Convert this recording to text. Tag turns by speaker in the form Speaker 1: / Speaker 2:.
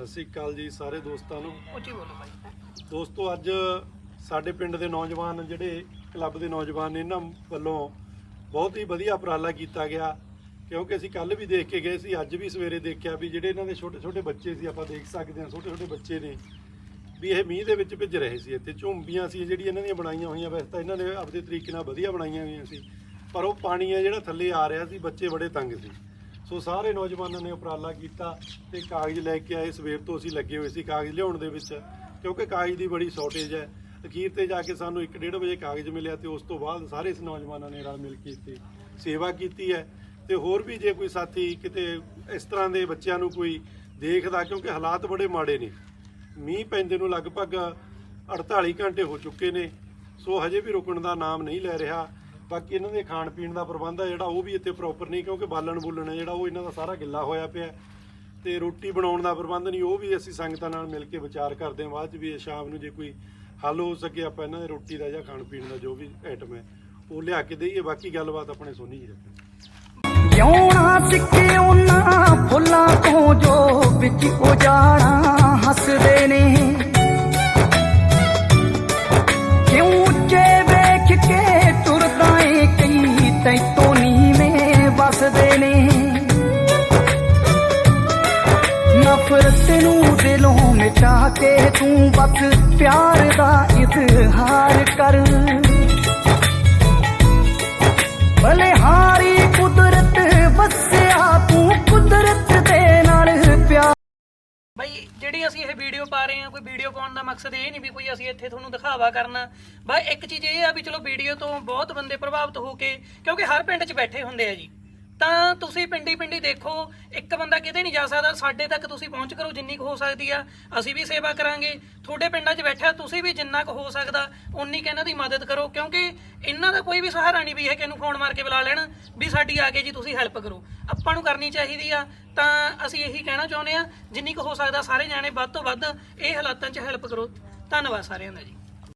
Speaker 1: ਸਤਿ ਸ੍ਰੀ ਅਕਾਲ ਜੀ ਸਾਰੇ ਦੋਸਤਾਂ ਨੂੰ।
Speaker 2: ਉੱਚੀ ਬੋਲੋ ਭਾਈ।
Speaker 1: ਦੋਸਤੋ ਅੱਜ ਸਾਡੇ ਪਿੰਡ ਦੇ ਨੌਜਵਾਨ ਜਿਹੜੇ ਕਲੱਬ ਦੇ ਨੌਜਵਾਨ ਨੇ ਇਹਨਾਂ ਵੱਲੋਂ ਬਹੁਤ ਹੀ ਵਧੀਆ ਉਪਰਾਲਾ ਕੀਤਾ ਗਿਆ। ਕਿਉਂਕਿ ਅਸੀਂ ਕੱਲ ਵੀ ਦੇਖ ਕੇ ਗਏ ਸੀ ਅੱਜ ਵੀ ਸਵੇਰੇ ਦੇਖਿਆ ਵੀ ਜਿਹੜੇ ਇਹਨਾਂ ਦੇ ਛੋਟੇ ਛੋਟੇ ਬੱਚੇ ਸੀ ਆਪਾਂ ਦੇਖ ਸਕਦੇ ਹਾਂ ਛੋਟੇ ਛੋਟੇ ਬੱਚੇ ਨੇ ਵੀ ਇਹ ਮੀਂਹ ਦੇ ਵਿੱਚ ਭਿੱਜ ਰਹੇ ਸੀ। ਇੱਥੇ ਝੁੰਬੀਆਂ ਸੀ ਜਿਹੜੀ ਇਹਨਾਂ ਦੀਆਂ ਬਣਾਈਆਂ ਹੋਈਆਂ ਵੈਸੇ ਤਾਂ ਇਹਨਾਂ ਨੇ ਆਪਦੇ ਤਰੀਕੇ ਨਾਲ ਵਧੀਆ ਬਣਾਈਆਂ ਹੋਈਆਂ ਸੀ ਪਰ ਉਹ ਪਾਣੀ ਹੈ ਜਿਹੜਾ ਥੱਲੇ ਆ ਰਿਹਾ ਸੀ ਬੱਚੇ ਬੜੇ ਤੰਗ ਸੀ। ਸੋ ਸਾਰੇ ਨੌਜਵਾਨਾਂ ਨੇ ਉਪਰਾਲਾ ਕੀਤਾ ਤੇ ਕਾਗਜ਼ ਲੈ ਕੇ ਆਏ। ਸਵੇਰ ਤੋਂ ਅਸੀਂ ਲੱਗੇ ਹੋਏ ਸੀ ਕਾਗਜ਼ ਲਿਆਉਣ ਦੇ ਵਿੱਚ, ਕਿਉਂਕਿ ਕਾਗਜ਼ ਦੀ ਬੜੀ ਸ਼ਾਰਟੇਜ ਹੈ। ਅਖੀਰ ਤੇ ਜਾ ਕੇ ਸਾਨੂੰ 1:30 ਵਜੇ ਕਾਗਜ਼ ਮਿਲਿਆ ਤੇ ਉਸ ਤੋਂ ਬਾਅਦ ਸਾਰੇ ਇਸ ਨੌਜਵਾਨਾਂ ਨੇ ਰਲ ਮਿਲ ਕੇ ਇੱਥੇ ਸੇਵਾ ਕੀਤੀ ਹੈ। ਤੇ ਹੋਰ ਵੀ ਜੇ ਕੋਈ ਸਾਥੀ ਕਿਤੇ ਇਸ ਤਰ੍ਹਾਂ ਦੇ ਬੱਚਿਆਂ ਨੂੰ ਕੋਈ ਦੇਖਦਾ, ਕਿਉਂਕਿ ਹਾਲਾਤ ਬੜੇ ਮਾੜੇ ਨੇ। ਮੀਂਹ ਪੈਂਦੇ ਨੂੰ ਲਗਭਗ 48 ਘੰਟੇ ਹੋ ਚੁੱਕੇ ਨੇ, ਸੋ ਹਜੇ ਵੀ ਰੁਕਣ ਦਾ ਨਾਮ ਨਹੀਂ ਲੈ ਰਿਹਾ। ਬਾਕੀ ਇਹਨਾਂ ਦੇ ਖਾਣ ਪੀਣ ਦਾ ਪ੍ਰਬੰਧ ਹੈ ਜਿਹੜਾ ਉਹ ਵੀ ਇੱਥੇ ਪ੍ਰੋਪਰ ਨਹੀਂ, ਕਿਉਂਕਿ ਬਾਲਣ ਬੁੱਲਣ ਜਿਹੜਾ ਉਹ ਇਹਨਾਂ ਦਾ ਸਾਰਾ ਗਿੱਲਾ ਹੋਇਆ ਪਿਆ ਤੇ ਰੋਟੀ ਬਣਾਉਣ ਦਾ ਪ੍ਰਬੰਧ ਨਹੀਂ, ਉਹ ਵੀ ਅਸੀਂ ਸੰਗਤਾਂ ਨਾਲ ਮਿਲ ਕੇ ਵਿਚਾਰ ਕਰਦੇ ਹਾਂ। ਬਾਅਦ ਚ ਵੀ ਇਹ ਸ਼ਾਮ ਨੂੰ ਜੇ ਕੋਈ ਹੱਲ ਹੋ ਸਕੇ, ਆਪਾਂ ਇਹਨਾਂ ਦੇ ਰੋਟੀ ਦਾ ਜਾਂ ਖਾਣ ਪੀਣ ਦਾ ਜੋ ਵੀ ਆਈਟਮ ਹੈ, ਉਹ ਲਿਆ ਕੇ ਦੇਈਏ। ਬਾਕੀ ਗੱਲਬਾਤ ਆਪਣੇ ਸੋਨੀ ਜੀ ਰੱਖਣ।
Speaker 3: ਜਿਉਣਾ ਸਿੱਕੇ ਉਹਨਾਂ ਫੁੱਲਾਂ ਤੋਂ ਜੋ ਵਿੱਚ ਉਜਾੜਾ ਤੈਤੋਂ ਨੀਵੇਂ ਵਸਦੇ ਨੇ। ਨਫ਼ਰਤ ਨੂੰ ਦਿਲੋਂ ਮਿਟਾ ਕੇ ਤੂੰ ਬਸ ਪਿਆਰ ਦਾ ਇਜ਼ਹਾਰ ਕਰ।
Speaker 2: ਭਾਈ ਜਿਹੜੀ ਅਸੀਂ ਇਹ ਵੀਡੀਓ ਪਾ ਰਹੇ ਹਾਂ, ਕੋਈ ਵੀਡੀਓ ਪਾਉਣ ਦਾ ਮਕਸਦ ਇਹ ਨਹੀਂ ਵੀ ਕੋਈ ਅਸੀਂ ਇੱਥੇ ਤੁਹਾਨੂੰ ਦਿਖਾਵਾ ਕਰਨਾ। ਭਾਈ ਇੱਕ ਚੀਜ਼ ਇਹ ਆ ਵੀ ਚਲੋ ਵੀਡੀਓ ਤੋਂ ਬਹੁਤ ਬੰਦੇ ਪ੍ਰਭਾਵਿਤ ਹੋ ਕੇ, ਕਿਉਂਕਿ ਹਰ ਪਿੰਡ 'ਚ ਬੈਠੇ ਹੁੰਦੇ ਆ ਜੀ। ਤਾਂ ਤੁਸੀਂ ਪਿੰਡੀ ਪਿੰਡੀ ਦੇਖੋ, ਇੱਕ ਬੰਦਾ ਕਿਤੇ ਨਹੀਂ ਜਾ ਸਕਦਾ, ਸਾਡੇ ਤੱਕ ਤੁਸੀਂ ਪਹੁੰਚ ਕਰੋ ਜਿੰਨੀ ਕੁ ਹੋ ਸਕਦੀ ਆ, ਅਸੀਂ ਵੀ ਸੇਵਾ ਕਰਾਂਗੇ। ਤੁਹਾਡੇ ਪਿੰਡਾਂ 'ਚ ਬੈਠਾ ਤੁਸੀਂ ਵੀ ਜਿੰਨਾ ਕੁ ਹੋ ਸਕਦਾ ਉਨੀ ਕੁ ਇਹਨਾਂ ਦੀ ਮਦਦ ਕਰੋ, ਕਿਉਂਕਿ ਇਹਨਾਂ ਦਾ ਕੋਈ ਵੀ ਸਹਾਰਾ ਨਹੀਂ ਵੀ ਇਹ ਕਿਹਨੂੰ ਫੋਨ ਮਾਰ ਕੇ ਬੁਲਾ ਲੈਣ, ਵੀ ਸਾਡੀ ਆ ਕੇ ਜੀ ਤੁਸੀਂ ਹੈਲਪ ਕਰੋ। ਆਪਾਂ ਨੂੰ ਕਰਨੀ ਚਾਹੀਦੀ ਆ, ਤਾਂ ਅਸੀਂ ਇਹੀ ਕਹਿਣਾ ਚਾਹੁੰਦੇ ਆ, ਜਿੰਨੀ ਕੁ ਹੋ ਸਕਦਾ, ਸਾਰੇ ਜਾਣੇ ਵੱਧ ਤੋਂ ਵੱਧ ਇਹ ਹਾਲਾਤਾਂ 'ਚ ਹੈਲਪ ਕਰੋ। ਧੰਨਵਾਦ ਸਾਰਿਆਂ ਦਾ ਜੀ।